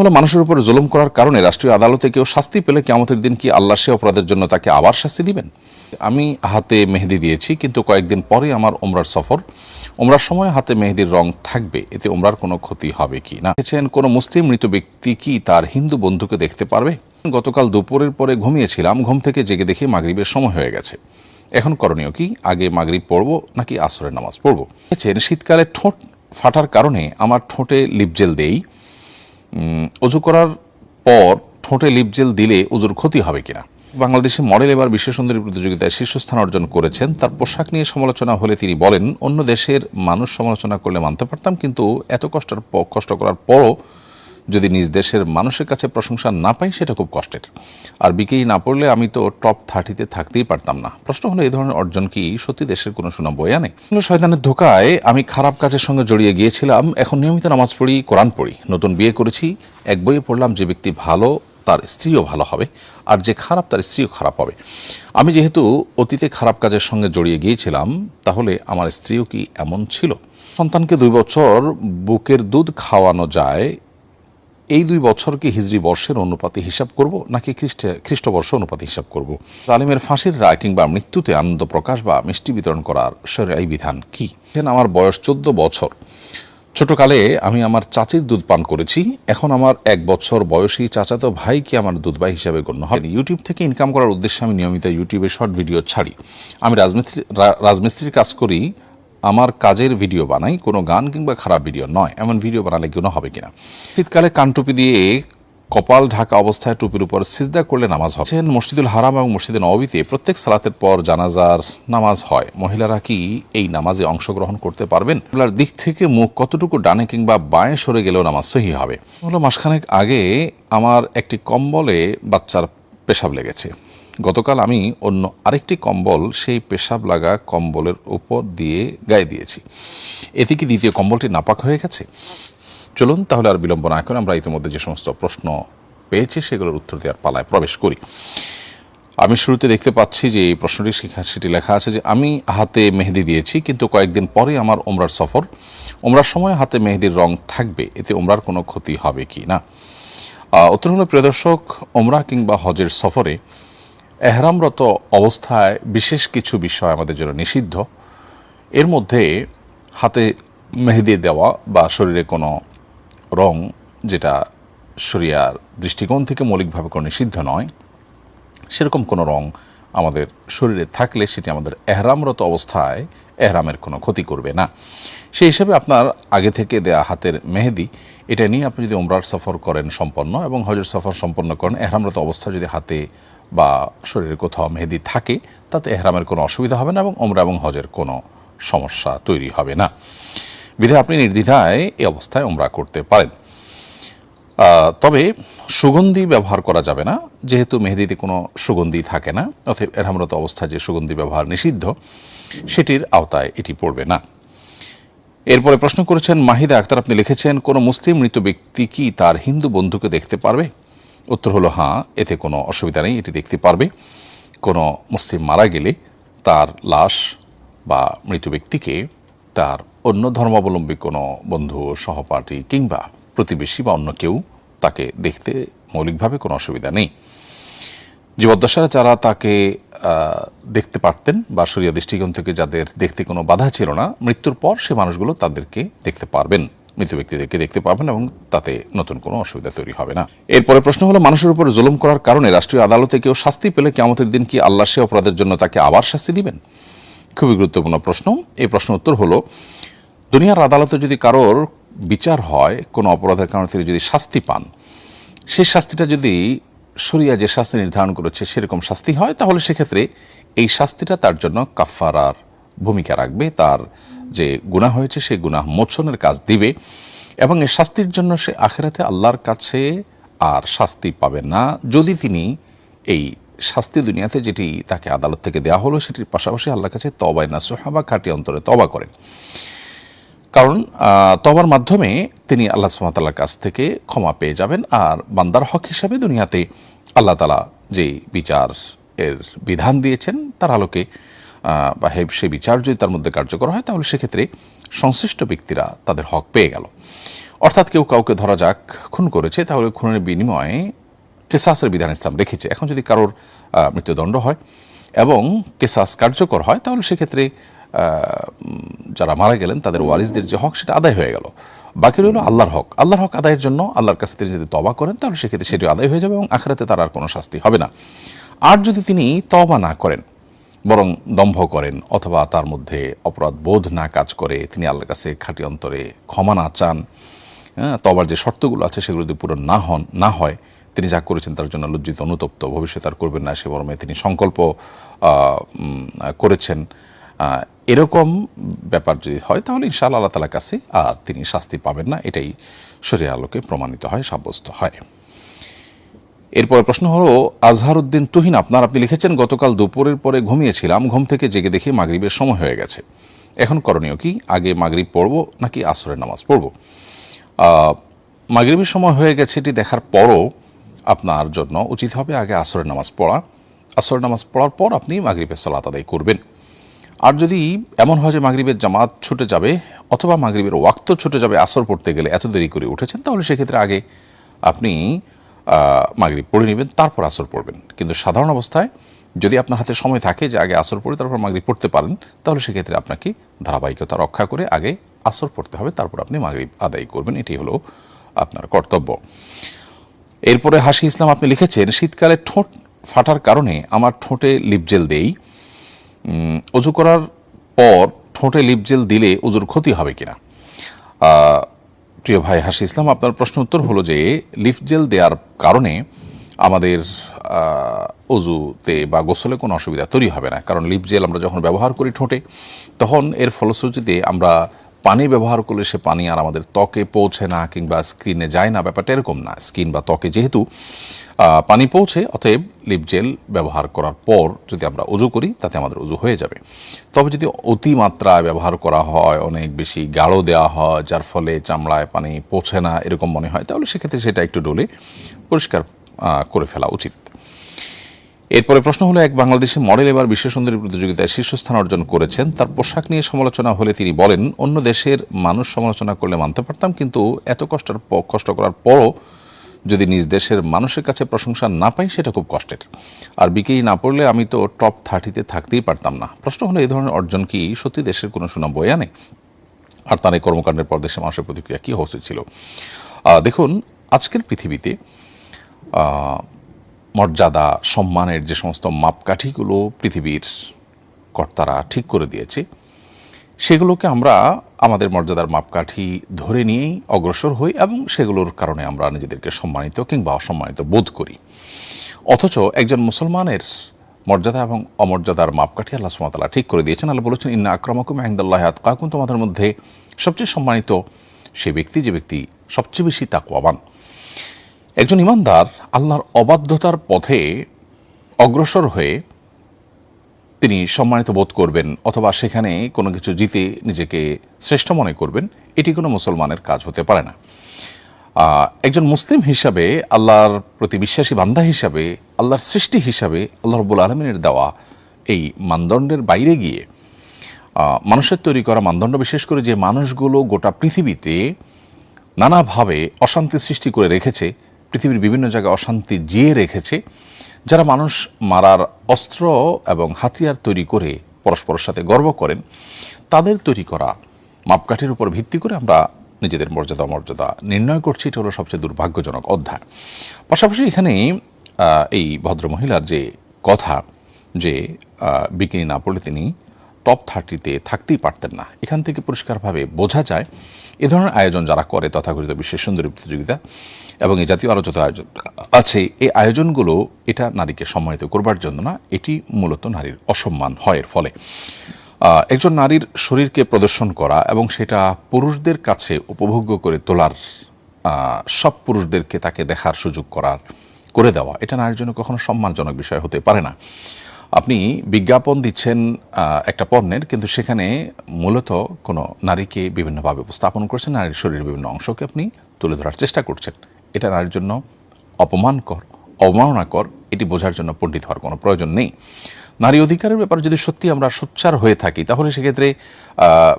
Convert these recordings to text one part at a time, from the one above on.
হলো মানুষের উপর জুলুম করার কারণে রাষ্ট্রীয় আদালতে কেউ শাস্তি পেলে কেমতের দিন কি আল্লাহ সে অপরাধের জন্য তাকে আবার শাস্তি দিবেন? আমি হাতে মেহেদি দিয়েছি, কিন্তু কয়েকদিন পরে আমার ওমরার সফর। ওমরার সময় হাতে মেহেদির রং থাকবে, এতে ওমরার কোনো ক্ষতি হবে কি না? দেখেছেন কোনো মুসলিম মৃত ব্যক্তি কি তার হিন্দু বন্ধুকে দেখতে পারবে? গতকাল দুপুরের পরে ঘুমিয়েছিলাম, ঘুম থেকে জেগে দেখি মাগরিবের সময় হয়ে গেছে। এখন করণীয় কি? আগে মাগরিব পড়ব নাকি আসরের নামাজ পড়ব? দেখেছেন শীতকালে ঠোঁট ফাটার কারণে আমার ঠোঁটে লিপজেল দেই। অজু করার পর ঠোঁটে লিপ জেল দিলে অজুর ক্ষতি হবে কিনা? বাংলাদেশে মডেল এবার বিশ্ব সুন্দরী প্রতিযোগিতায় শীর্ষস্থান অর্জন করেছেন। তার পোশাক নিয়ে সমালোচনা হলে তিনি বলেন, অন্য দেশের মানুষ সমালোচনা করলে মানতে পারতাম, কিন্তু এত কষ্টের কষ্ট করার পরও যদি নিজ দেশের মানুষের কাছে প্রশংসা না পাই, সেটা খুব কষ্টের। আর বিকেই না পড়লে আমি তো টপ থার্টিতে থাকতেই পারতাম না। প্রশ্ন হলো এই ধরনের অর্জন কি সত্যি দেশের কোনো সুনাম বই আনে? শয়তানের ধোকায় আমি খারাপ কাজের সঙ্গে জড়িয়ে গিয়েছিলাম, এখন নিয়মিত নামাজ পড়ি, কোরআন পড়ি। নতুন বিয়ে করেছি, এক বইয়ে পড়লাম, যে ব্যক্তি ভালো, তার স্ত্রীও ভালো হবে, আর যে খারাপ, তার স্ত্রীও খারাপ হবে। আমি যেহেতু অতীতে খারাপ কাজের সঙ্গে জড়িয়ে গিয়েছিলাম, তাহলে আমার স্ত্রীও কি এমন ছিল? সন্তানকে দুই বছর বুকের দুধ খাওয়ানো যায় এই দুই বছরকে হিজরি বর্ষের অনুপাতে হিসাব করব, নাকি খ্রিস্ট, খ্রিস্টবর্ষ অনুপাতে হিসাব করব? তালিমের ফাঁসির রায় কিংবা মৃত্যুতে আনন্দ প্রকাশ বা মিষ্টি বিতরণ করার এই বিধান কি? আমার বয়স চোদ্দ বছর। ছোটকালে আমি আমার চাচির দুধ পান করেছি। এখন আমার এক বছর বয়সী চাচাতো ভাই কি আমার দুধ ভাই হিসাবে গণ্য হয়। ইউটিউব থেকে ইনকাম করার উদ্দেশ্যে আমি নিয়মিত ইউটিউবে শর্ট ভিডিও ছাড়ি। আমি রাজমিস্ত্রি রাজমিস্ত্রির কাজ করি। আমার কাজের ভিডিও বানাই, কোনো গান কিংবা খারাপ ভিডিও নয়, এমন ভিডিও বানালে গুণ হবে কিনা? শীতকালে কানটুপি দিয়ে কপাল ঢাকা অবস্থায় টুপির উপর সিজদা করলে নামাজ হবে। মসজিদুল হারাম এবং মসজিদে নবীতে প্রত্যেক সালাতের পর জানাজার নামাজ হয়। মহিলারা কি এই নামাজে অংশগ্রহণ করতে পারবেন? এগুলার দিক থেকে মুখ কতটুকু ডানে কিংবা বাঁয়ে সরে গেলেও নামাজ সহি হবে। হলো মাসখানেক আগে আমার একটি কম্বলে বাচ্চার পেশাব লেগেছে। গতকাল আমি অন্য আরেকটি কম্বল, সেই পেশাব লাগা কম্বলের উপর দিয়ে গায়ে দিয়েছি। এতে কি দ্বিতীয় কম্বলটি নাপাক হয়ে গেছে? চলুন তাহলে আর বিলম্ব না করে আমরা ইতিমধ্যে যে সমস্ত প্রশ্ন পেয়েছি, সেগুলোর উত্তর দেওয়ার পালায় প্রবেশ করি। আমি শুরুতে দেখতে পাচ্ছি যে এই প্রশ্নটি সেটি লেখা আছে যে, আমি হাতে মেহেদি দিয়েছি, কিন্তু কয়েকদিন পরে আমার ওমরার সফর। ওমরার সময় হাতে মেহেদির রং থাকবে, এতে ওমরার কোনো ক্ষতি হবে কি না? উত্তর হলো, প্রিয় দর্শক ওমরা কিংবা হজের সফরে এহরামরত অবস্থায় বিশেষ কিছু বিষয় আমাদের জন্য নিষিদ্ধ। এর মধ্যে হাতে মেহেদি দেওয়া বা শরীরে কোনো রং যেটা শরিয়ার দৃষ্টিকোণ থেকে মৌলিকভাবে কোনো নিষিদ্ধ নয়, সেরকম কোনো রং আমাদের শরীরে থাকলে সেটি আমাদের এহরামরত অবস্থায় এহরামের কোনো ক্ষতি করবে না। সেই হিসাবে আপনার আগে থেকে দেয়া হাতের মেহেদি, এটা নিয়ে আপনি যদি ওমরার সফর করেন সম্পন্ন এবং হজের সফর সম্পন্ন করেন, এহরামরত অবস্থায় যদি হাতে বা শরীরে কোথাও মেহেদি থাকে, তাতে এহরামের কোনো অসুবিধা হবে না এবং ওমরা এবং হজের কোনো সমস্যা তৈরি হবে না। বিধায় আপনি নির্দ্বিধায় এই অবস্থায় ওমরা করতে পারেন। তবে সুগন্ধি ব্যবহার করা যাবে না, যেহেতু মেহেদিতে কোনো সুগন্ধি থাকে না, অতএব এরহামরত অবস্থায় যে সুগন্ধি ব্যবহার নিষিদ্ধ, সেটির আওতায় এটি পড়বে না। এরপরে প্রশ্ন করেছেন, মাহিদা আক্তার, আপনি লিখেছেন, কোনো মুসলিম মৃত ব্যক্তি কি তার হিন্দু বন্ধুকে দেখতে পারবে? উত্তর হলো হ্যাঁ এতে কোনো অসুবিধা নেই, এটি দেখতে পারবে। কোনো মুসলিম মারা গেলে তার লাশ বা মৃত ব্যক্তিকে তার অন্য ধর্মাবলম্বী কোনো বন্ধু, সহপাঠী কিংবা প্রতিবেশী বা অন্য কেউ তাকে দেখতে মৌলিকভাবে কোনো অসুবিধা নেই। জীবদ্দশায় যারা তাকে দেখতে পারতেন বা সরিয়া দৃষ্টিকোণ থেকে যাদের দেখতে কোনো বাধা ছিল না, মৃত্যুর পর সে মানুষগুলো তাদেরকে দেখতে পারবেন। মৃত ব্যক্তিদেরকে দেখতে পাবেন এবং তাতে নতুন কোনো অসুবিধা তৈরি হবে না। এরপরে প্রশ্ন হলো, মানুষের উপর জুলুম করার কারণে রাষ্ট্রীয় আদালতে কেউ শাস্তি পেলে কেমতের দিন কি আল্লাহ সে অপরাধের জন্য তাকে আবার শাস্তি দিবেন? খুবই গুরুত্বপূর্ণ প্রশ্ন। এই প্রশ্ন উত্তর হলো, দুনিয়ার আদালতে যদি কারোর বিচার হয়, কোনো অপরাধের কারণে তিনি যদি শাস্তি পান, সেই শাস্তিটা যদি শরিয়া যে শাস্তি নির্ধারণ করেছে সেরকম শাস্তি হয়, তাহলে সেক্ষেত্রে এই শাস্তিটা তার জন্য কাফারার ভূমিকা রাখবে, তার যে গুনাহ হয়েছে সেই গুনাহ মোচনের কাজ দিবে এবং এই শাস্তির জন্য সে আখেরাতে আল্লাহর কাছে আর শাস্তি পাবে না। যদি তিনি এই শাস্তি দুনিয়াতে যেটি তাকে আদালত থেকে দেওয়া হলো, সেটির পাশাপাশি আল্লাহর কাছে তবায় না সোহাবা খাটি অন্তরে তবা করেন। কারণ তবার মাধ্যমে তিনি আল্লাহ সুমাতাল্লার কাছ থেকে ক্ষমা পেয়ে যাবেন আর বান্দার হক হিসাবে দুনিয়াতে আল্লাহ তালা যে বিচার এর বিধান দিয়েছেন, তার আলোকে বা সে বিচার যদি তার মধ্যে কার্যকর হয়, তাহলে সেক্ষেত্রে সংশ্লিষ্ট ব্যক্তিরা তাদের হক পেয়ে গেল। অর্থাৎ কেউ কাউকে ধরা যাক, খুন করেছে, তাহলে খুনের বিনিময়ে কেসাসের বিধান ইসলাম রেখেছে। এখন যদি কারোর মৃত্যুদণ্ড হয় এবং কেসাস কার্যকর হয়, তাহলে সেক্ষেত্রে যারা মারা গেলেন, তাদের ওয়ারিসদের যে হক, সেটা আদায় হয়ে গেল। বাকি রইল আল্লাহর হক। আল্লাহর হক আদায়ের জন্য আল্লাহর কাছে তিনি যদি তবা করেন, তাহলে সেক্ষেত্রে সেটি আদায় হয়ে যাবে এবং আখরাতে তার আর কোনো শাস্তি হবে না। আর যদি তিনি তবা না করেন বরং দম্ভ করেন অথবা তার মধ্যে অপরাধ বোধ না কাজ করে তিনি আল্লাহর কাছে খাঁটি অন্তরে ক্ষমা না চান। হ্যাঁ, তবার যে শর্তগুলো আছে সেগুলো যদি পূরণ না হন না হয় তিনি যা করেছেন তার জন্য লজ্জিত অনুতপ্ত ভবিষ্যতে আর করবেন না সে মর্মে তিনি সংকল্প করেছেন। এরকম ব্যাপার যদি হয় তাহলে ইনশাআল্লাহ আল্লাহ তালার কাছে আর তিনি শাস্তি পাবেন না এটাই শরীর আলোকে প্রমাণিত হয় সাব্যস্ত হয়। এরপর প্রশ্ন হলো, আজহারউদ্দিন তুহিন, আপনার আপনি লিখেছেন, গতকাল দুপুরের পরে ঘুমিয়েছিলাম, ঘুম থেকে জেগে দেখি মাগরিবের সময় হয়ে গেছে। এখন করণীয় কি? আগে মাগরিব পড়ব নাকি আসরের নামাজ পড়ব? মাগরিবের সময় হয়ে গেছে এটি দেখার পরও আপনার জন্য উচিত হবে আগে আসরের নামাজ পড়া। আসরের নামাজ পড়ার পর আপনি মাগরিবের সালাত আদায় করবেন। আর যদি এমন হয় যে মাগরিবের জামাত ছুটে যাবে, অথবা মাগরিবের ওয়াক্ত ছুটে যাবে, আসর পড়তে গেলে এত দেরি করে উঠেছেন, তাহলে সেক্ষেত্রে আগে আপনি মাগরিব পড়ে নেবেন, তারপর আসর পড়বেন। কিন্তু সাধারণ অবস্থায় যদি আপনার হাতে সময় থাকে যে আগে আসর পড়ে, তারপর মাগরিব পড়তে পারেন, তাহলে সেক্ষেত্রে আপনাকে ধারাবাহিকতা রক্ষা করে আগে আসর পড়তে হবে, তারপর আপনি মাগরিব আদায় করবেন। এটি হলো আপনার কর্তব্য। এরপরে হাসি ইসলাম আপনি লিখেছেন, শীতকালে ঠোঁট ফাটার কারণে আমার ঠোঁটে লিপজেল দেই। অজু করার পর ঠোঁটে লিপজেল দিলে অজুর ক্ষতি হবে কিনা? প্রিয় ভাই হাসি ইসলাম, আপনার প্রশ্ন উত্তর হলো যে লিফ জেল দেওয়ার কারণে আমাদের অজুতে বা গোসলে কোনো অসুবিধা তৈরি হবে না। কারণ লিপ জেল আমরা যখন ব্যবহার করি ঠোঁটে, তখন এর ফলশ্রুতিতে আমরা পানি ব্যবহার করলে সে পানি আর আমাদের ত্বকে পৌঁছে না কিংবা স্ক্রিনে যায় না। ব্যাপারটা এরকম না। স্কিন বা ত্বকে যেহেতু পানি পৌঁছে, অতএব লিপ জেল ব্যবহার করার পর যদি আমরা উজু করি, তাতে আমাদের উজু হয়ে যাবে। তবে যদি অতিমাত্রায় ব্যবহার করা হয়, অনেক বেশি গাঢ় দেওয়া হয়, যার ফলে চামড়ায় পানি পৌঁছে না, এরকম মনে হয়, তাহলে সেক্ষেত্রে সেটা একটু ডলে পরিষ্কার করে ফেলা উচিত। এরপরে প্রশ্ন হলো, এক বাংলাদেশি মডেল এবার বিশ্ব সুন্দরী প্রতিযোগিতায় শীর্ষস্থান অর্জন করেছেন। তার পোশাক নিয়ে সমালোচনা হলে তিনি বলেন, অন্য দেশের মানুষ সমালোচনা করলে মানতে পারতাম, কিন্তু এত কষ্টের কষ্ট করার পরও যদি নিজ দেশের মানুষের কাছে প্রশংসা না পাই, সেটা খুব কষ্টের। আর বিকেই না পড়লে আমি তো টপ থার্টিতে থাকতেই পারতাম না। প্রশ্ন হলো এই ধরনের অর্জন কি সত্যি দেশের কোনো সুনাম বয়ে আনে? আর তার এই কর্মকাণ্ডের পর দেশের মানুষের প্রতিক্রিয়া কী হচ্ছে ছিল? দেখুন, আজকের পৃথিবীতে মর্যাদা, সম্মানের যে সমস্ত মাপকাঠিগুলো পৃথিবীর কর্তারা ঠিক করে দিয়েছে, সেগুলোকে আমরা আমাদের মর্যাদার মাপকাঠি ধরে নিয়েই অগ্রসর হই এবং সেগুলোর কারণে আমরা নিজেদেরকে সম্মানিত কিংবা অসম্মানিত বোধ করি। অথচ একজন মুসলমানের মর্যাদা এবং অমর্যাদার মাপকাঠি আল্লাহ সুমাতালা ঠিক করে দিয়েছেন। আল্লাহ বলেছেন, ইন্না আক্রমকুম আহমদুল্লাহ আতকাকুম। তোমাদের মধ্যে সবচেয়ে সম্মানিত সে ব্যক্তি, যে ব্যক্তি সবচেয়ে বেশি তাকুয়াবান একজন ইমানদার আল্লাহর অবাধ্যতার পথে অগ্রসর হয়ে তিনি সম্মানিত বোধ করবেন অথবা সেখানে কোনো কিছু জিতে নিজেকে শ্রেষ্ঠ মনে করবেন, এটি কোনো মুসলমানের কাজ হতে পারে না। একজন মুসলিম হিসাবে আল্লাহর প্রতি বিশ্বাসী বান্দা হিসাবে, আল্লাহর সৃষ্টি হিসাবে আল্লাহ রবুল আলমিনের দেওয়া এই মানদণ্ডের বাইরে গিয়ে মানুষের তৈরি করা মানদণ্ড, বিশেষ করে যে মানুষগুলো গোটা পৃথিবীতে নানাভাবে অশান্তি সৃষ্টি করে রেখেছে পৃথিবীর বিভিন্ন জায়গায় অশান্তি জিয়ে রেখেছে, যারা মানুষ মারার অস্ত্র এবং হাতিয়ার তৈরি করে পরস্পরের সাথে গর্ব করেন, তাদের তৈরি করা মাপকাঠির উপর ভিত্তি করে আমরা নিজেদের মর্যাদা মর্যাদা নির্ণয় করছি। এটা হলো সবচেয়ে দুর্ভাগ্যজনক অধ্যায়। পাশাপাশি এখানে এই ভদ্রমহিলার যে কথা যে বিকিনি না পড়লে তিনি টপ থার্টিতে থাকতেই পারতেন না। এখান থেকে পরিষ্কারভাবে বোঝা যায়, এ ধরনের আয়োজন যারা করে তথাকথিত বিশ্বের সুন্দরী প্রতিযোগিতা এবং এই জাতীয় আরও যত আয়োজন আছে। এই আয়োজনগুলো এটা নারীকে সম্মানিত করবার জন্য না, এটি মূলত নারীর অসম্মান হয় এর ফলে। একজন নারীর শরীরকে প্রদর্শন করা এবং সেটা পুরুষদের কাছে উপভোগ্য করে তোলার সব পুরুষদেরকে তাকে দেখার সুযোগ করার, করে দেওয়া, এটা নারীর জন্য কখনো সম্মানজনক বিষয় হতে পারে না। আপনি বিজ্ঞাপন দিচ্ছেন একটা পণ্যের, কিন্তু সেখানে মূলত কোনো নারীকে বিভিন্নভাবে উপস্থাপন করছেন, নারীর শরীরের বিভিন্ন অংশকে আপনি তুলে ধরার চেষ্টা করছেন। এটা নারীর জন্য অপমানকর, অবমাননাকর, এটি বোঝার জন্য পণ্ডিত হওয়ার কোনো প্রয়োজন নেই। নারী অধিকারের ব্যাপারে যদি সত্যি আমরা সোচ্চার হয়ে থাকি, তাহলে সেক্ষেত্রে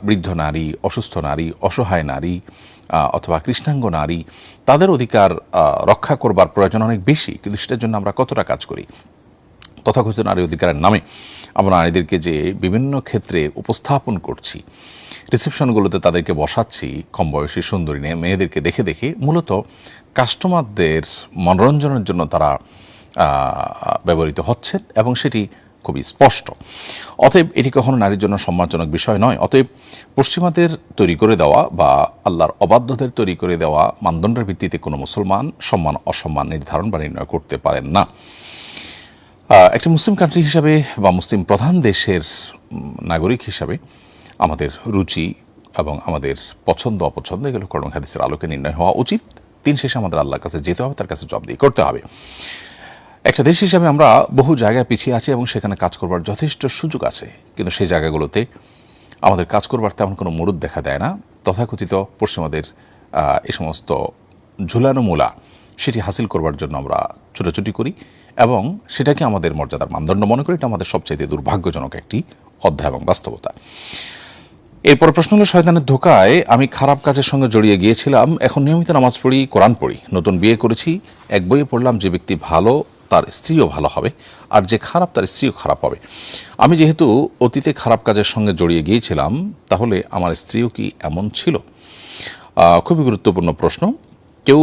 বৃদ্ধ নারী, অসুস্থ নারী, অসহায় নারী অথবা কৃষ্ণাঙ্গ নারী, তাদের অধিকার রক্ষা করবার প্রয়োজন অনেক বেশি। কিন্তু সেটার জন্য আমরা কতটা কাজ করি? তথাকথিত নারী অধিকারের নামে আমরা নারীদেরকে যে বিভিন্ন ক্ষেত্রে উপস্থাপন করছি রিসেপশনগুলোতে তাদেরকে বসাচ্ছি, কম বয়সী সুন্দরী নিয়ে মেয়েদেরকে দেখে দেখে। মূলত কাস্টমারদের মনোরঞ্জনের জন্য তারা ব্যবহৃত হচ্ছেন এবং সেটি খুবই স্পষ্ট। অতএব এটি কখনো নারীর জন্য সম্মানজনক বিষয় নয়। অতএব পশ্চিমাদের তৈরি করে দেওয়া বা আল্লাহর অবাধ্যদের তৈরি করে দেওয়া মানদণ্ডের ভিত্তিতে কোনো মুসলমান সম্মান, অসম্মান নির্ধারণ বা নির্ণয় করতে পারেন না। একটি মুসলিম কান্ট্রি হিসাবে বা মুসলিম প্রধান দেশের নাগরিক হিসাবে আমাদের রুচি এবং আমাদের পছন্দ, অপছন্দ, এগুলো কর্ম হাদিসের আলোকে নির্ণয় হওয়া উচিত। দিন শেষে আমাদের আল্লাহর কাছে যেতে হবে, তার কাছে জব দিয়ে করতে হবে। একটা দেশ হিসাবে আমরা বহু জায়গায় পিছিয়ে আছি এবং সেখানে কাজ করবার যথেষ্ট সুযোগ আছে। কিন্তু সেই জায়গাগুলোতে আমাদের কাজ করবার তেমন কোনো মরুদ দেখা দেয় না। তথাকথিত পশ্চিমাদের এ সমস্ত ঝুলানো মূলা, সেটি হাসিল করবার জন্য আমরা ছুটোছুটি করি এবং সেটাকে আমাদের মর্যাদার মানদণ্ড মনে করি এটা আমাদের সবচাইতে দুর্ভাগ্যজনক একটি অধ্যায় এবং বাস্তবতা। এরপর প্রশ্ন হলো, শয়তানের ধোকায় আমি খারাপ কাজের সঙ্গে জড়িয়ে গিয়েছিলাম, এখন নিয়মিত নামাজ পড়ি, কোরআন পড়ি। নতুন বিয়ে করেছি, এক বইয়ে পড়লাম, যে ব্যক্তি ভালো, তার স্ত্রীও ভালো হবে, আর যে খারাপ, তার স্ত্রীও খারাপ হবে। আমি যেহেতু অতীতে খারাপ কাজের সঙ্গে জড়িয়ে গিয়েছিলাম, তাহলে আমার স্ত্রীও কি এমন ছিল? খুবই গুরুত্বপূর্ণ প্রশ্ন। কেউ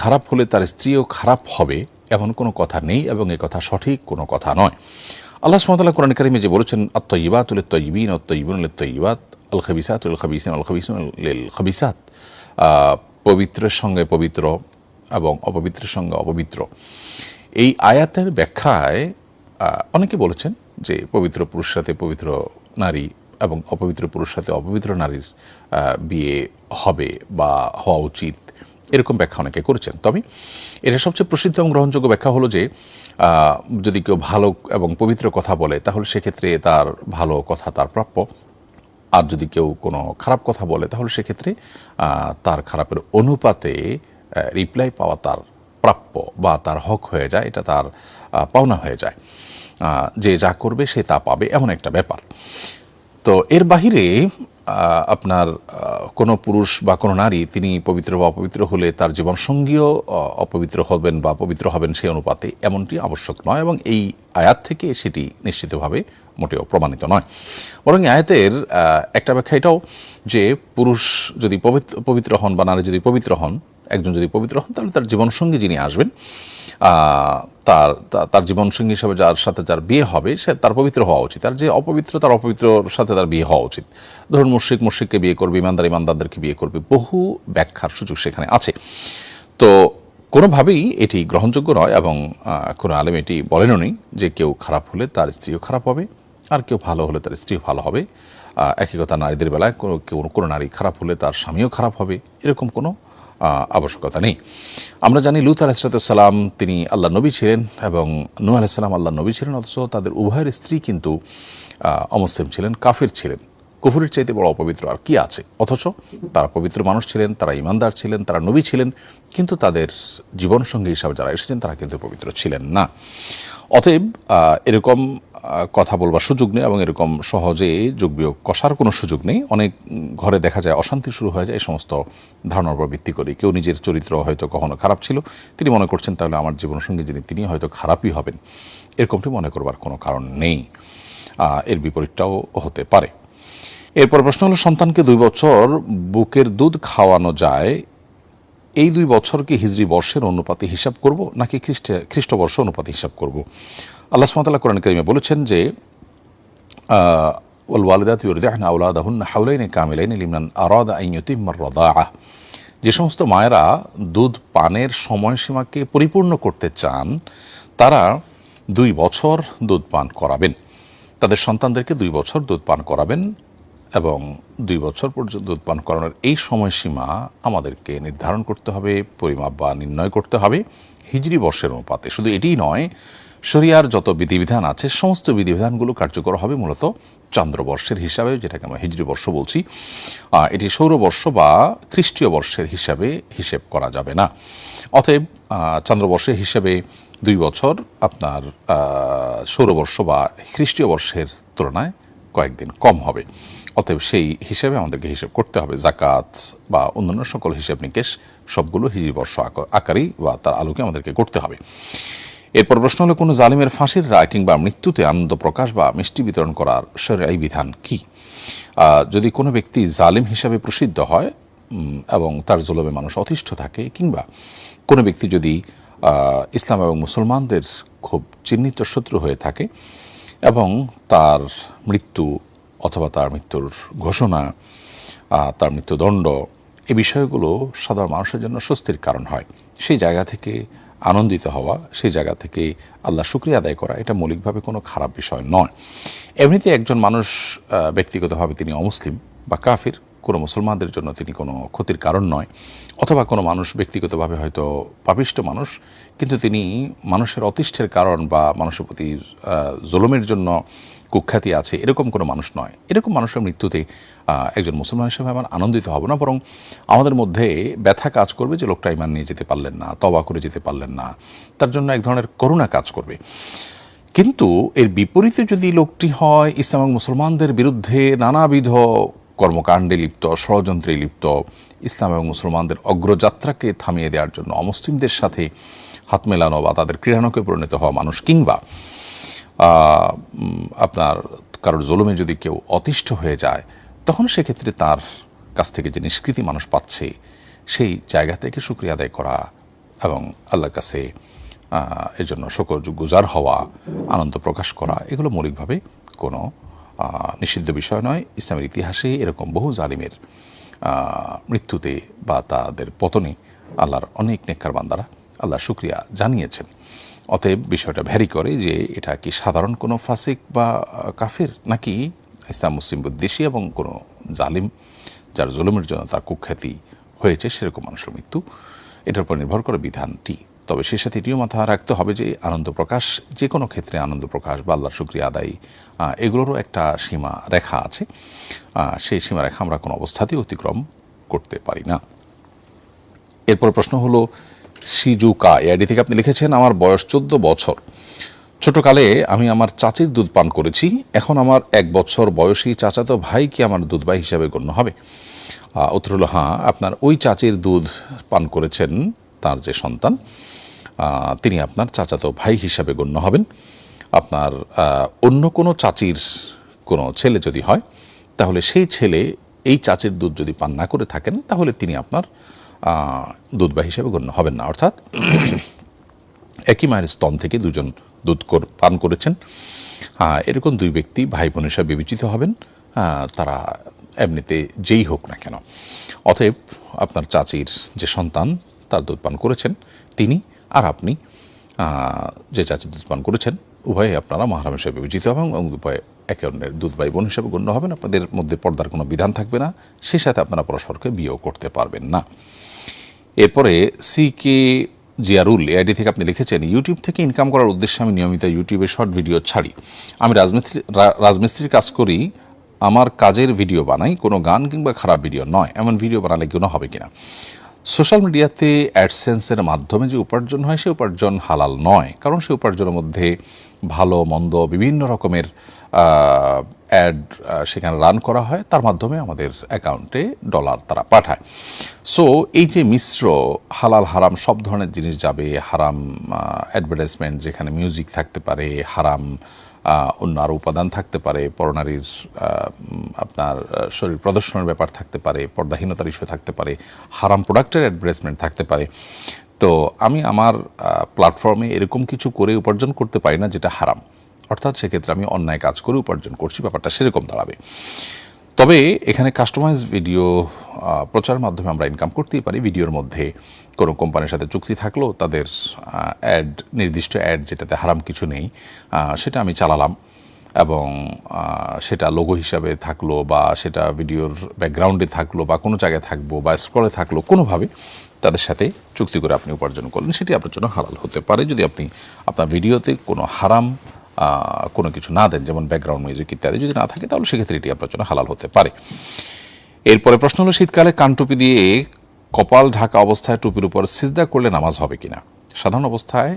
খারাপ হলে তার স্ত্রীও খারাপ হবে, এমন কোনো কথা নেই এবং এ কথা সঠিক কোনো কথা নয়। আল্লাহ সুমতাল্লাহ কোরআন কারিমে যে বলেছেন আত্মইবাত উল তৈবিন অত্যইবুন উল তৈবাত আল খাবিসাত উল খাবিসিন আল খাবিসুন লিল খাবিসাত পবিত্রের সঙ্গে পবিত্র এবং অপবিত্রের সঙ্গে অপবিত্র। এই আয়াতের ব্যাখ্যায় অনেকে বলেছেন যে পবিত্র পুরুষ সাথে পবিত্র নারী এবং অপবিত্র পুরুষ সাথে অপবিত্র নারীর বিয়ে হবে বা হওয়া উচিত। এরকম ব্যাখ্যা অনেকে করেছেন। তবে এটা সবচেয়ে প্রসিদ্ধ এবং গ্রহণযোগ্য ব্যাখ্যা হলো যে যদি কেউ ভালো এবং পবিত্র কথা বলে, তাহলে সেক্ষেত্রে তার ভালো কথা তার প্রাপ্য। আর যদি কেউ কোনো খারাপ কথা বলে, তাহলে সেক্ষেত্রে তার খারাপের অনুপাতে রিপ্লাই পাওয়া তার প্রাপ্য বা তার হক হয়ে যায়, এটা তার পাওনা হয়ে যায়। যে যা করবে সে তা পাবে, এমন একটা ব্যাপার। তো এর বাহিরে আপনার কোনো পুরুষ বা কোনো নারী তিনি পবিত্র বা অপবিত্র হলে তার জীবনসঙ্গীও আহ, অপবিত্র হবেন বা পবিত্র হবেন সেই অনুপাতে এমনটি আবশ্যক নয় এবং এই আয়াত থেকে সেটি নিশ্চিতভাবে মোটেও প্রমাণিত নয়। বরং আয়াতের একটা ব্যাখ্যা এটাও যে পুরুষ যদি পবিত্র পবিত্র হন বা নারী যদি পবিত্র হন একজন যদি পবিত্র হন তাহলে তার জীবনসঙ্গী যিনি আসবেন তার তার জীবনসঙ্গী হিসাবে যার সাথে যার বিয়ে হবে, সে তার পবিত্র হওয়া উচিত। আর যে অপবিত্র, তার অপবিত্রর সাথে তার বিয়ে হওয়া উচিত। ধরুন মুর্শিক মুর্শিককে বিয়ে করবে, ইমানদার ইমানদারদেরকে বিয়ে করবে, বহু ব্যাখ্যার সুযোগ সেখানে আছে। তো কোনোভাবেই এটি গ্রহণযোগ্য নয় এবং কোনো আলেম এটি বলেনও নি যে কেউ খারাপ হলে তার স্ত্রীও খারাপ হবে, আর কেউ ভালো হলে তার স্ত্রীও ভালো হবে। একই কথা নারীদের বেলায় কোনো, কেউ, কোনো নারী খারাপ হলে তার স্বামীও খারাপ হবে। এরকম কোনো আবশ্যকতা নেই। আমরা জানি লুত আলাইসালাম তিনি আল্লাহ নবী ছিলেন এবং নূ আলাইসালাম আল্লাহ নবী ছিলেন, অথচ তাদের উভয়ের স্ত্রী কিন্তু অমুসলিম ছিলেন, কাফির ছিলেন। কুফুরের চাইতে বড় অপবিত্র আর কি আছে? অথচ তারা পবিত্র মানুষ ছিলেন, তারা ইমানদার ছিলেন, তারা নবী ছিলেন, কিন্তু তাদের জীবনসঙ্গী হিসাবে যারা এসেছেন, তারা কিন্তু পবিত্র ছিলেন না। অতএব এরকম কথা বলবার সুযোগ নেই এবং এরকম সহজে যোগ বিয়োগ কষার কোনো সুযোগ নেই। অনেক ঘরে দেখা যায় অশান্তি শুরু হয়ে যায়, এই সমস্ত ধারণার উপর ভিত্তি করে কেউ নিজের চরিত্র হয়তো কখনো খারাপ ছিল, তিনি মনে করছেন তাহলে আমার জীবনসঙ্গী যিনি তিনি হয়তো খারাপই হবেন। এরকমটি মনে করবার কোনো কারণ নেই। এর বিপরীতটাও হতে পারে। এরপর প্রশ্ন হলো, সন্তানকে দুই বছর বুকের দুধ খাওয়ানো যায়, এই দুই বছরকে হিজরি বর্ষের অনুপাতে হিসাব করব নাকি খ্রিস্ট খ্রিস্টবর্ষ অনুপাতে হিসাব করব? আল্লাহ সুমতাল্লাহ কোরআন করিমে বলেছেন যে ওয়াল ওয়ালিদাত ইউরদিআন আওলাদাহুন্না হাওলাইনি কামিলাইনি লিমনান আরাদা আন ইউতিম্মার রাদাআহ যে সমস্ত মায়েরা দুধ পানের সময়সীমাকে পরিপূর্ণ করতে চান, তারা দুই বছর দুধ পান করাবেন। তাদের সন্তানদেরকে দুই বছর দুধ পান করাবেন এবং দুই বছর পর্যন্ত দুধ পান করানোর এই সময়সীমা আমাদেরকে নির্ধারণ করতে হবে, পরিমাপ বা নির্ণয় করতে হবে হিজড়ি বর্ষের অনুপাতে। শুধু এটিই নয় শরিয়ার যত বিধিবিধান আছে, সমস্ত বিধিবিধানগুলো কার্যকর হবে মূলত চন্দ্রবর্ষের হিসাবে, যেটাকে আমরা হিজরি বর্ষ বলছি। এটি সৌরবর্ষ বা খ্রিস্টীয় বর্ষের হিসাবে হিসেব করা যাবে না। অতএব চন্দ্রবর্ষের হিসাবে দুই বছর আপনার সৌরবর্ষ বা খ্রিস্টীয় বর্ষের তুলনায় কয়েকদিন কম হবে। অতএব সেই হিসেবে আমাদেরকে হিসেব করতে হবে। জাকাত বা অন্যান্য সকল হিসেব নিকেশ সবগুলো হিজি বর্ষ আকারেই বা তার আলোকে আমাদেরকে করতে হবে। এরপর প্রশ্ন হলো, কোনো জালিমের ফাঁসির রায় কিংবা মৃত্যুতে আনন্দ প্রকাশ বা মিষ্টি বিতরণ করার এই বিধান কি? যদি কোনো ব্যক্তি জালিম হিসাবে প্রসিদ্ধ হয় এবং তার জুলমে মানুষ অতিষ্ঠ থাকে, কিংবা কোনো ব্যক্তি যদি ইসলাম এবং মুসলমানদের খুব চিহ্নিত শত্রু হয়ে থাকে এবং তার মৃত্যু অথবা তার মৃত্যুর ঘোষণা তার মৃত্যুদণ্ড এই বিষয়গুলো সাধারণ মানুষের জন্য স্বস্তির কারণ হয়। সেই জায়গা থেকে আনন্দিত হওয়া, সেই জায়গা থেকে আল্লাহ শুক্রিয়া আদায় করা, এটা মৌলিকভাবে কোনো খারাপ বিষয় নয়। এমনিতে একজন মানুষ ব্যক্তিগতভাবে তিনি অমুসলিম বা কাফির। কোনো মুসলমানদের জন্য তিনি কোনো ক্ষতির কারণ নয়, অথবা কোনো মানুষ ব্যক্তিগতভাবে হয়তো পাপিষ্ট মানুষ, কিন্তু তিনি মানুষের অতিষ্ঠের কারণ বা মানুষের প্রতি জুলুমের জন্য কুখ্যাতি আছে, এরকম কোনো মানুষ নয়। এরকম মানুষের মৃত্যুতে একজন মুসলমান হিসেবে আমার আনন্দিত হব না, বরং আমাদের মধ্যে ব্যথা কাজ করবে যে লোকটা ইমান নিয়ে যেতে পারলেন না তবা করে যেতে পারলেন না, তার জন্য এক ধরনের করুণা কাজ করবে। কিন্তু এর বিপরীতে যদি লোকটি হয়, ইসলাম মুসলমানদের বিরুদ্ধে নানাবিধ কর্মকাণ্ডে লিপ্ত, ষড়যন্ত্রে লিপ্ত ইসলাম এবং মুসলমানদের অগ্রযাত্রাকে থামিয়ে দেওয়ার জন্য অমুসলিমদের সাথে হাত মেলানো বা তাদের ক্রীড়ানকে পরিণত হওয়া মানুষ কিংবা আপনার কারোর জলমে যদি কেউ অতিষ্ঠ হয়ে যায়, তখন সেক্ষেত্রে তার কাছ থেকে যে নিষ্কৃতি মানুষ পাচ্ছে, সেই জায়গা থেকে শুক্রিয়া আদায় করা এবং আল্লাহর কাছে এজন্য শকর গুজার হওয়া, আনন্দ প্রকাশ করা, এগুলো মৌলিকভাবে কোনো নিষিদ্ধ বিষয় নয়। ইসলামের ইতিহাসে এরকম বহু জালিমের মৃত্যুতে বা তাদের পতনে আল্লাহর অনেক নেককার বান্দারা আল্লাহর শুক্রিয়া জানিয়েছেন। অতএব বিষয়টা ভ্যারি করে যে এটা কি সাধারণ কোনো ফাসিক বা কাফের নাকি ইসলাম মুসলিম বিদ্বেষী এবং কোনো জালিম যার জুলুমের জন্য তার কুখ্যাতি হয়েছে সেরকম মানুষের মৃত্যু। এটার উপর নির্ভর করে বিধানটি। তবে সে সাথে এটিও মাথা রাখতে হবে যে আনন্দ প্রকাশ, যে কোনো ক্ষেত্রে আনন্দ প্রকাশ বা আল্লাহর শুক্রিয়া আদায় এগুলোরও একটা সীমা রেখা আছে। সেই সীমা রেখা আমরা কোনো অবস্থাতেই অতিক্রম করতে পারি না। এরপর প্রশ্ন হলো সিজুকা এআইডি থেকে আপনি লিখেছেন, আমার বয়স চোদ্দ বছর। ছোটকালে আমি আমার চাচির দুধ পান করেছি, এখন আমার এক বছর বয়সী চাচাতো ভাই কি আমার দুধ ভাই হিসাবে গণ্য হবে। উত্তর হলো হ্যাঁ আপনার ওই চাচির দুধ পান করেছেন তার যে সন্তান তিনি আপনার চাচাতো ভাই হিসাবে গণ্য হবেন। আপনার অন্য কোনো চাচির কোনো ছেলে যদি হয় তাহলে সেই ছেলে এই চাচির দুধ যদি পান না করে থাকেন তাহলে তিনি আপনার আহ, দুধবা হিসেবে গণ্য হবেন না। অর্থাৎ একই মায়ের স্তন থেকে দুজন দুধ পান করেছেন। এরকম দুই ব্যক্তি ভাই বোন হিসাবে বিবেচিত হবেন। তারা এমনিতে যেই হোক না কেন। অতএব আপনার চাচির যে সন্তান তার দুধ পান করেছেন। তিনি আর আপনি যে চাচি দুধ পান করেছেন, উভয়ে আপনারা মহারাম হিসেবে বিবেচিত হবেন এবং উভয়ে একে অন্যের দুধ ভাই বোন হিসেবে গণ্য হবেন। আপনাদের মধ্যে পর্দার কোনো বিধান থাকবে না। সেই সাথে আপনারা পরস্পরকে বিয়েও করতে পারবেন না। এরপরে সি কে জিয়ারুল এআইডি থেকে আপনি লিখেছেন ইউটিউব থেকে ইনকাম করার উদ্দেশ্যে আমি নিয়মিত ইউটিউবে শর্ট ভিডিও ছাড়ি। আমি রাজমিস্ত্রি রাজমিস্ত্রির কাজ করি, আমার কাজের ভিডিও বানাই, কোনো গান কিংবা খারাপ ভিডিও নয়। এমন ভিডিও বানালে কোনো হবে কিনা? সোশ্যাল মিডিয়াতে অ্যাডসেন্সের মাধ্যমে যে উপার্জন হয়, সে উপার্জন হালাল নয়। কারণ সে উপার্জনের মধ্যে ভালো, মন্দ, বিভিন্ন রকমের অ্যাড সেখানে রান করা হয়। তার মাধ্যমে আমাদের অ্যাকাউন্টে ডলার তারা পাঠায়। সো, এই যে মিশ্র হালাল হারাম সব ধরনের জিনিস যাবে, হারাম অ্যাডভার্টাইজমেন্ট যেখানে মিউজিক থাকতে পারে, হারাম অন্য আরও উপাদান থাকতে পারে পরনারীর আপনার শরীর প্রদর্শনের ব্যাপার থাকতে পারে পর্দাহীনতার ইস্যু থাকতে পারে হারাম প্রোডাক্টের অ্যাডভার্টাইজমেন্ট থাকতে পারে। তো আমি আমার প্ল্যাটফর্মে এরকম কিছু করে উপার্জন করতে পারি না যেটা হারাম। অর্থাৎ সেক্ষেত্রে আমি অন্যায় কাজ করে উপার্জন করছি ব্যাপারটা সেরকম দাঁড়াবে। তবে এখানে কাস্টমাইজ ভিডিও আহ, প্রচারের মাধ্যমে আমরা ইনকাম করতেই পারি ভিডিওর মধ্যে কোনো কোম্পানির সাথে চুক্তি থাকল তাদের অ্যাড নির্দিষ্ট অ্যাড যেটাতে হারাম কিছু নেই সেটা আমি চালালাম এবং সেটা লোগো হিসাবে থাকল বা সেটা ভিডিওর ব্যাকগ্রাউন্ডে থাকল বা কোনো জায়গায় থাকব বা স্ক্রলে থাকল, কোনোভাবে তাদের সাথে চুক্তি করে আপনি উপার্জন করলেন, সেটি আপনার জন্য হালাল হতে পারে। যদি আপনি আপনার ভিডিওতে কোনো হারাম কোনো কিছু না দেন, যেমন ব্যাকগ্রাউন্ড মিউজিক ইত্যাদি যদি না থাকে, তাহলে সেক্ষেত্রে এটি আপনার জন্য হালাল হতে পারে। এরপরে প্রশ্ন হলো, শীতকালে কানটুপি দিয়ে কপাল ঢাকা অবস্থায় টুপির উপর সিজদা করলে নামাজ হবে কিনা? সাধারণ অবস্থায়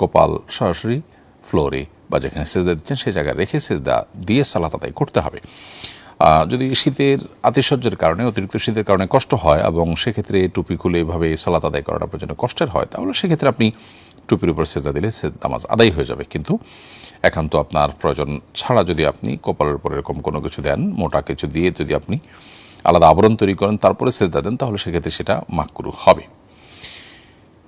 কপাল সরাসরি ফ্লোরে বা যেখানে সেজদা দিচ্ছেন সেই জায়গায় রেখে সেজদা দিয়ে সালাত আদায় করতে হবে। যদি শীতের আতিশয্যের কারণে, অতিরিক্ত শীতের কারণে কষ্ট হয় এবং সেক্ষেত্রে টুপি খুলে এভাবে সালাত আদায় করাটা জন্য কষ্টের হয়, তাহলে সেক্ষেত্রে আপনি টুপির উপর সেজদা দিলে সে নামাজ আদায় হয়ে যাবে। কিন্তু একান্ত আপনার প্রয়োজন ছাড়া যদি আপনি কপালের উপর এরকম কোনো কিছু দেন, মোটা কিছু দিয়ে যদি আপনি আলাদা আবরণ তৈরি করেন তারপরে সেজদা দেন তাহলে সেক্ষেত্রে সেটা মাকরু হবে।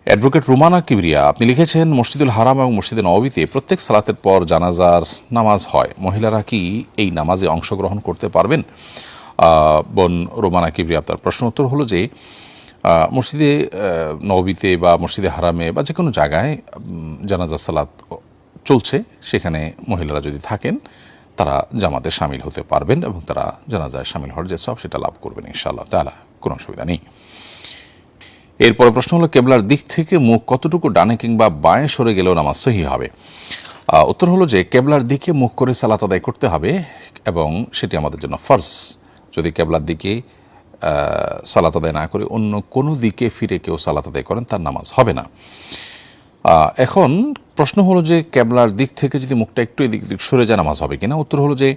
অ্যাডভোকেট রুমানা কিবরিয়া আপনি লিখেছেন মসজিদুল হারাম এবং মসজিদে নবীতে প্রত্যেক সালাতের পর জানাজার নামাজ হয়। মহিলারা কি এই নামাজে অংশগ্রহণ করতে পারবেন? বোন রোমানা কিবরিয়া আপনার প্রশ্ন উত্তর হলো যে মসজিদে নবীতে বা মসজিদে হারামে বা যে কোনো জায়গায় উম, জানাজা সালাত চলছে সেখানে মহিলারা যদি থাকেন তারা জামাতে সামিল হতে পারবেন এবং তারা জানাজায় সামিল হওয়ার যে সব সেটা লাভ করবেন, ইনশাআল্লাহ তালা কোনো অসুবিধা নেই। এরপরে প্রশ্ন হলো, কেবলার দিক থেকে মুখ কতটুকু ডানে কিংবা বাঁয়ে সরে গেলেও নামাজ সহি হবে? উত্তর হলো যে, কেবলার দিকে মুখ করে সালাত আদায় করতে হবে এবং সেটি আমাদের জন্য ফর্জ। যদি কেবলার দিকে সালাত আদায় না করে অন্য কোনো দিকে ফিরে কেউ সালাত আদায় করেন, তার নামাজ হবে না। এখন প্রশ্ন হলো যে ক্যাবলার দিক থেকে যদি মুখটা একটু এদিক ওদিক সরে যায়, নামাজ হবে কিনা? উত্তর হলো যে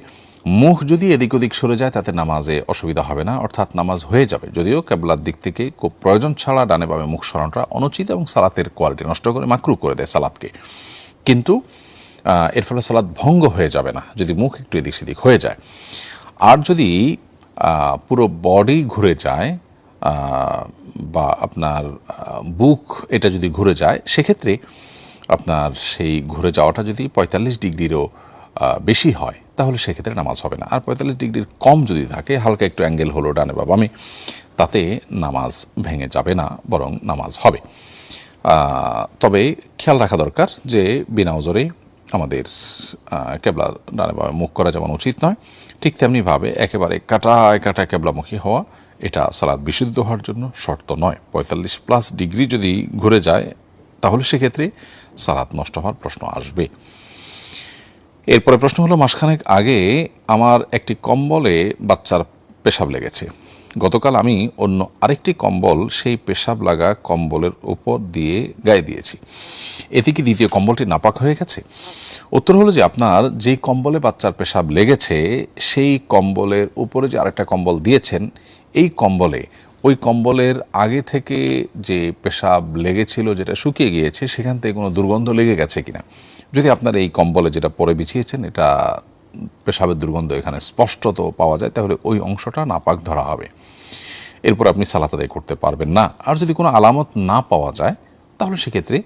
মুখ যদি এদিক ওদিক সরে যায়, তাতে নামাজে অসুবিধা হবে না। অর্থাৎ নামাজ হয়ে যাবে। যদিও ক্যাবলার দিক থেকে খুব প্রয়োজন ছাড়া ডানে বামে মুখ সরানোটা অনুচিত এবং সালাতের কোয়ালিটি নষ্ট করে মাকরু করে দেয় সালাদকে কিন্তু এর ফলে সালাদ ভঙ্গ হয়ে যাবে না, যদি মুখ একটু এদিক সেদিক হয়ে যায়। আর যদি পুরো বডি ঘুরে যায় বা আপনার বুক এটা যদি ঘুরে যায়, সেক্ষেত্রে আপনার সেই ঘুরে যাওয়াটা যদি পঁয়তাল্লিশ ডিগ্রিরও বেশি হয়, তাহলে সেক্ষেত্রে নামাজ হবে না। আর পঁয়তাল্লিশ ডিগ্রির কম যদি থাকে, হালকা একটু অ্যাঙ্গেল হলো ডানে বা বামে, তাতে নামাজ ভেঙে যাবে না, বরং নামাজ হবে। তবে খেয়াল রাখা দরকার যে বিনা ওজরে আমাদের কেবলা ডানে বামে মুখ করা যেমন উচিত নয়। ঠিক তেমনিভাবে একেবারে কাটায় কাটায় কেবলামুখী হওয়া, এটা সালাদ বিশুদ্ধ হওয়ার জন্য শর্ত নয়। পঁয়তাল্লিশ প্লাস ডিগ্রি যদি ঘুরে যায়, তাহলে সেক্ষেত্রে সালাদ নষ্ট হওয়ার প্রশ্ন আসবে। এরপরে প্রশ্ন হলো, মাসখানেক আগে আমার একটি কম্বলে বাচ্চার পেশাব লেগেছে। গতকাল আমি অন্য আরেকটি কম্বল সেই পেশাব লাগা কম্বলের উপর দিয়ে গায়ে দিয়েছি। এতে কি দ্বিতীয় কম্বলটি নাপাক হয়ে গেছে? উত্তর হলো যে আপনার যেই কম্বলে বাচ্চার পেশাব লেগেছে, সেই কম্বলের উপরে যে আরেকটা কম্বল দিয়েছেন, এই কম্বলে ওই কম্বলের আগে থেকে যে পেশাব লেগেছিল, যেটা শুকিয়ে গিয়েছে, সেখান থেকে কোনো দুর্গন্ধ লেগে গেছে কিনা? যদি আপনার এই কম্বলে যেটা পরে বিছিয়েছেন, এটা পেশাবের দুর্গন্ধ এখানে স্পষ্টত পাওয়া যায়, তাহলে ওই অংশটা নাপাক ধরা হবে। এরপর আপনি সালাত আদায় করতে পারবেন না। আর যদি কোনো আলামত না পাওয়া যায়, তাহলে সেক্ষেত্রে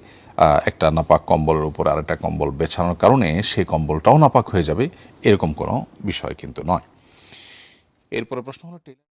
একটা নাপাক কম্বলের উপর আর একটা কম্বল বেছানোর কারণে সেই কম্বলটাও নাপাক হয়ে যাবে, এরকম কোনো বিষয় কিন্তু নয়। এরপরে প্রশ্ন হলো